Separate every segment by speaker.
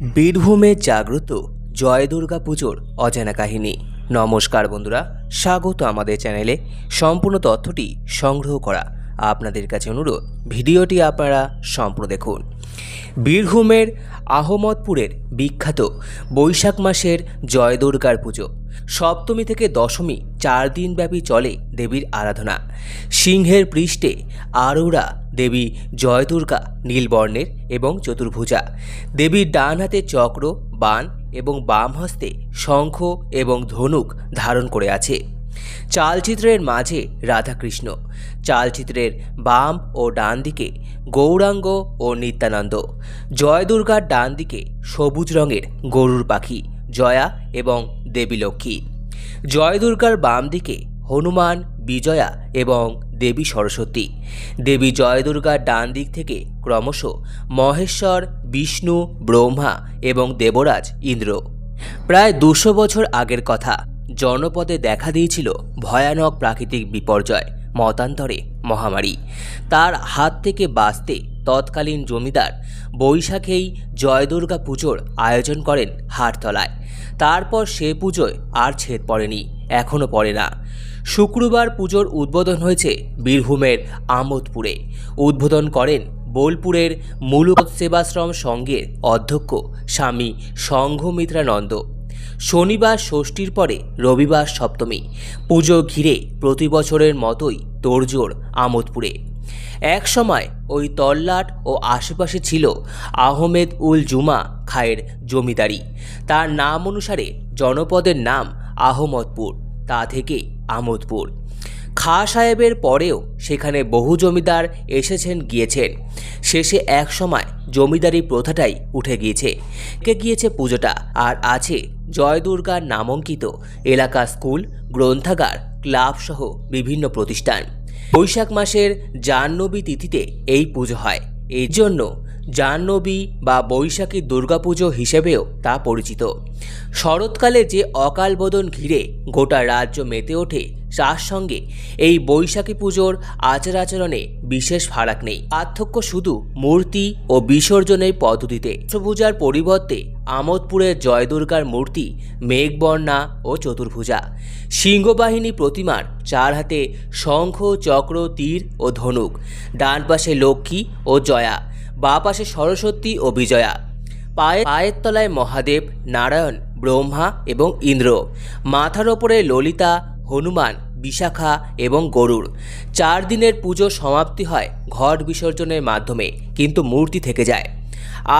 Speaker 1: বীরভূমে জাগ্রত জয় দুর্গা পুজোর অজানা কাহিনী। নমস্কার বন্ধুরা, স্বাগত আমাদের চ্যানেলে। সম্পূর্ণ তথ্যটি সংগ্রহ করা আপনাদের কাছে অনুরোধ। ভিডিওটি আপনারা সম্পূর্ণ দেখুন। বীরভূমের আহমদপুরের বিখ্যাত বৈশাখ মাসের জয় দুর্গার পুজো। সপ্তমী থেকে দশমী চার দিনব্যাপী চলে দেবীর আরাধনা। সিংহের পৃষ্ঠে আরৌরা দেবী জয় দুর্গা, নীলবর্ণের এবং চতুর্ভুজা। দেবীর ডান হাতে চক্র, বাণ এবং বাম হস্তে শঙ্খ এবং ধনুক ধারণ করে আছে। চালচিত্রের মাঝে রাধাকৃষ্ণ। চালচিত্রের বাম ও ডান দিকে গৌরাঙ্গ ও নিত্যানন্দ। জয় দুর্গার ডান দিকে সবুজ রঙের গরুর পাখি, জয়া এবং দেবী লক্ষ্মী জয় দুর্গার বাম দিকে হনুমান, বিজয়া এবং দেবী সরস্বতী। দেবী জয় দুর্গার ডান দিক থেকে ক্রমশ মহেশ্বর, বিষ্ণু, ব্রহ্মা এবং দেবরাজ, ইন্দ্র। প্রায় দুশো বছর আগের কথা। জনপদে দেখা দিয়েছিল ভয়ানক প্রাকৃতিক বিপর্যয়, মতান্তরে মহামারী। তার হাত থেকে বাঁচতে তৎকালীন জমিদার বৈশাখেই জয়দুর্গা পুজোর আয়োজন করেন হাটতলায়। তারপর সে পুজোয় আর ছেদ পড়েনি, এখনও পড়ে না। শুক্রবার পুজোর উদ্বোধন হয়েছে বীরভূমের আমোদপুরে। উদ্বোধন করেন বোলপুরের মূলক সেবাশ্রম সংঘের অধ্যক্ষ স্বামী সংঘমিত্রানন্দ। শনিবার ষষ্ঠীর পরে রবিবার সপ্তমী। পুজো ঘিরে প্রতি বছরের মতোই তোড়জোড় আমোদপুরে। এক সময় ওই তল্লাট ও আশেপাশে ছিল আহমেদ উল জুমা খায়ের জমিদারি। তার নাম অনুসারে জনপদের নাম আহমদপুর, তা থেকে আমোদপুর। খা সাহেবের পরেও সেখানে বহু জমিদার এসেছেন, গিয়েছেন। শেষে এক সময় জমিদারি প্রথাটাই উঠে গিয়েছে। কে গিয়েছে পুজোটা? আর আছে জয় দুর্গার নামাঙ্কিত এলাকা স্কুল, গ্রন্থাগার, ক্লাব সহ বিভিন্ন প্রতিষ্ঠান। বৈশাখ মাসের জাহ্নবী তিথিতে এই পুজো হয়। এই জন্য জাহ্নবী বা বৈশাখী দুর্গাপুজো হিসেবেও তা পরিচিত। শরৎকালে যে অকাল বোধন ঘিরে গোটা রাজ্য মেতে ওঠে, তার সঙ্গে এই বৈশাখী পুজোর আচার আচরণে বিশেষ ফারাক নেই। পার্থক্য শুধু মূর্তি ও বিসর্জনের পদ্ধতিতে। পূজার পরিবর্তে আমোদপুরের জয় দুর্গার মূর্তি, মেঘবর্ণা ও চতুর্ভুজা। সিংহবাহিনী প্রতিমার চার হাতে শঙ্খ, চক্র, তীর ও ধনুক। ডান পাশে লক্ষ্মী ও জয়া। বাঁ পাশে সরস্বতী ও বিজয়া। পায়ে পায়ের তলায় মহাদেব, নারায়ণ, ব্রহ্মা এবং ইন্দ্র। মাথার ওপরে ললিতা, হনুমান, বিশাখা এবং গরুড়। চার দিনের পুজো সমাপ্তি হয় ঘট বিসর্জনের মাধ্যমে, কিন্তু মূর্তি থেকে যায়।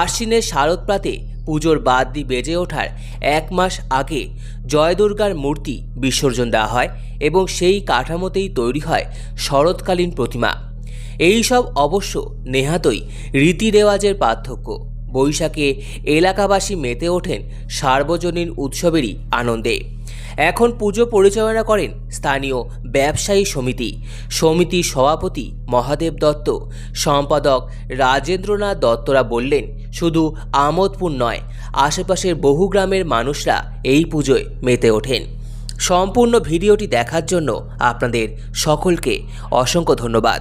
Speaker 1: আশ্বিনের শারদ প্রাতে পুজোর বাদ্যি বেজে ওঠার এক মাস আগে জয় দুর্গার মূর্তি বিসর্জন দেওয়া হয় এবং সেই কাঠামোতেই তৈরি হয় শরৎকালীন প্রতিমা। এই সব অবশ্য নেহাতই রীতি রেওয়াজের পার্থক্য। বৈশাখে এলাকাবাসী মেতে ওঠেন সার্বজনীন উৎসবেরই আনন্দে। এখন পুজো পরিচালনা করেন স্থানীয় ব্যবসায়ী সমিতি। সমিতির সভাপতি মহাদেব দত্ত, সম্পাদক রাজেন্দ্রনাথ দত্তরা বললেন, শুধু আমোদপুর নয়, আশেপাশের বহু গ্রামের মানুষরা এই পুজোয় মেতে ওঠেন। সম্পূর্ণ ভিডিওটি দেখার জন্য আপনাদের সকলকে অসংখ্য ধন্যবাদ।